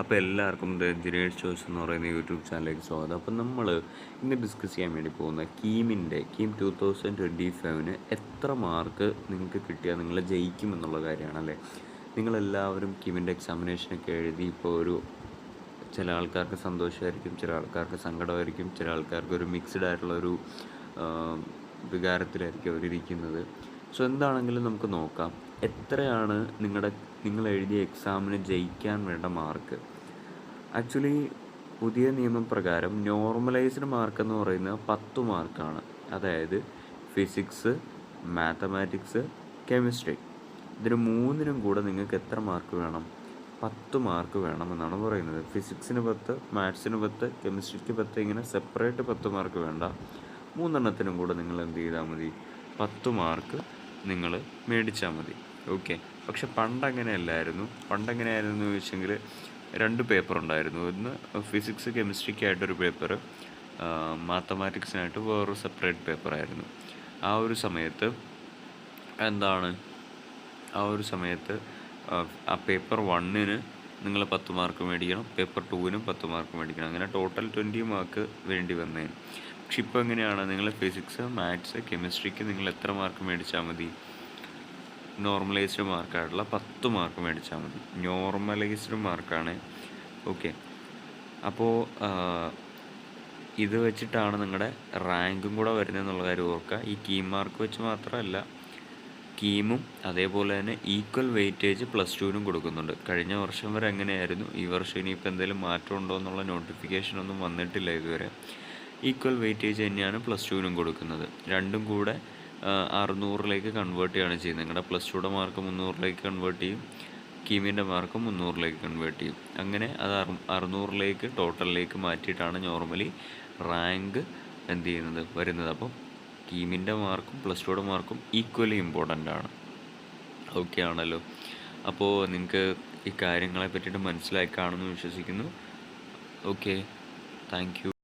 അപ്പോൾ എല്ലാവർക്കും the engineers choice എന്ന് പറയുന്ന യൂട്യൂബ് ചാനലിലേക്ക് സ്വാഗതം. അപ്പോൾ നമ്മൾ ഇന്ന് ഡിസ്കസ് ചെയ്യാൻ വേണ്ടി പോകുന്ന കീമിന്റെ കീം ടു തൗസൻഡ് ട്വന്റി ഫൈവിന് എത്ര മാർക്ക് നിങ്ങൾക്ക് കിട്ടിയാൽ നിങ്ങൾ ജയിക്കും എന്നുള്ള കാര്യമാണ് അല്ലേ? നിങ്ങളെല്ലാവരും കീമിന്റെ എക്സാമിനേഷനൊക്കെ എഴുതി ഇപ്പോൾ ഒരു ചില ആൾക്കാർക്ക് സന്തോഷമായിരിക്കും ചില ആൾക്കാർക്ക് സങ്കടമായിരിക്കും ചില ആൾക്കാർക്ക് ഒരു മിക്സ്ഡ് ആയിട്ടുള്ള ഒരു വികാരത്തിലായിരിക്കും അവരിയ്ക്കുന്നത് സോ എന്താണെങ്കിലും നമുക്ക് നോക്കാം. എത്രയാണ് നിങ്ങളുടെ നിങ്ങൾ എഴുതിയ എക്സാമിന് ജയിക്കാൻ വേണ്ട മാർക്ക് ആക്ച്വലി പുതിയ നിയമപ്രകാരം നോർമലൈസ്ഡ് മാർക്ക് എന്ന് പറയുന്നത് പത്ത് മാർക്കാണ് അതായത് ഫിസിക്സ് മാത്തമാറ്റിക്സ് കെമിസ്ട്രി ഇതിന് മൂന്നിനും കൂടെ നിങ്ങൾക്ക് എത്ര മാർക്ക് വേണം? പത്ത് മാർക്ക് വേണം എന്നാണ് പറയുന്നത്. ഫിസിക്സിന് പത്ത് മാത്സിന് പത്ത് കെമിസ്ട്രിക്ക് പത്ത് ഇങ്ങനെ സെപ്പറേറ്റ് പത്ത് മാർക്ക് വേണ്ട. മൂന്നെണ്ണത്തിനും കൂടെ നിങ്ങൾ എന്ത് ചെയ്താൽ മതി? പത്ത് മാർക്ക് നിങ്ങൾ മേടിച്ചാൽ മതി. ഓക്കെ പക്ഷെ പണ്ടങ്ങനെയല്ലായിരുന്നു? എന്ന് ചോദിച്ചെങ്കിൽ രണ്ട് പേപ്പർ ഉണ്ടായിരുന്നു. ഒന്ന് ഫിസിക്സ് കെമിസ്ട്രിക്കായിട്ടൊരു പേപ്പർ മാത്തമാറ്റിക്സിനായിട്ട് വേറൊരു സെപ്പറേറ്റ് പേപ്പറായിരുന്നു ആ ഒരു സമയത്ത് എന്താണ്? ആ ഒരു സമയത്ത് ആ പേപ്പർ വണ്ണിന് നിങ്ങൾ പത്ത് മാർക്ക് മേടിക്കണം പേപ്പർ ടൂവിനും പത്ത് മാർക്ക് മേടിക്കണം. അങ്ങനെ ടോട്ടൽ ട്വന്റി മാർക്ക് വേണ്ടി വന്നേന്. ഇപ്പോൾ എങ്ങനെയാണ്? നിങ്ങൾ ഫിസിക്സ് മാത്സ് കെമിസ്ട്രിക്ക് നിങ്ങൾ എത്ര മാർക്ക് മേടിച്ചാൽ മതി? നോർമലൈസ്ഡ് മാർക്കായിട്ടുള്ള പത്ത് മാർക്ക് മേടിച്ചാൽ മതി. നോർമലൈസ്ഡ് മാർക്കാണ് ഓക്കെ അപ്പോൾ ഇത് വെച്ചിട്ടാണ് നിങ്ങളുടെ റാങ്കും കൂടെ വരുന്നതെന്നുള്ള കാര്യം ഓർക്കുക ഈ കീം മാർക്ക് വെച്ച് മാത്രമല്ല കീമും അതേപോലെ തന്നെ ഈക്വൽ വെയിറ്റേജ് പ്ലസ് ടുവിനും കൊടുക്കുന്നുണ്ട്. കഴിഞ്ഞ വർഷം വരെ എങ്ങനെയായിരുന്നു? ഈ വർഷം ഇനിയിപ്പോൾ എന്തെങ്കിലും മാറ്റമുണ്ടോ എന്നുള്ള നോട്ടിഫിക്കേഷൻ ഒന്നും വന്നിട്ടില്ല ഇതുവരെ. ഈക്വൽ വെയിറ്റേജ് തന്നെയാണ് പ്ലസ് ടുവിനും കൊടുക്കുന്നത്. രണ്ടും കൂടെ അറുന്നൂറിലേക്ക് കൺവേർട്ട് ചെയ്യുകയാണ് ചെയ്യുന്നത്. നിങ്ങളുടെ പ്ലസ് ടുയുടെ മാർക്ക് മുന്നൂറിലേക്ക് കൺവേർട്ട് ചെയ്യും. കീമിന്റെ മാർക്ക് മുന്നൂറിലേക്ക് കൺവേർട്ട് ചെയ്യും. അങ്ങനെ അത് അറുന്നൂറിലേക്ക് ടോട്ടലിലേക്ക് മാറ്റിയിട്ടാണ് നോർമലി റാങ്ക് എന്ത് ചെയ്യുന്നത്? വരുന്നത്. അപ്പം കീമിന്റെ മാർക്കും പ്ലസ് ടുയുടെ മാർക്കും ഈക്വലി ഇമ്പോർട്ടന്റ് ആണ്. ഓക്കെ ആണല്ലോ. അപ്പോൾ നിങ്ങൾക്ക് ഈ കാര്യങ്ങളെ പറ്റിയിട്ട് മനസ്സിലായി കാണുമെന്ന് വിശ്വസിക്കുന്നു. Okay thank you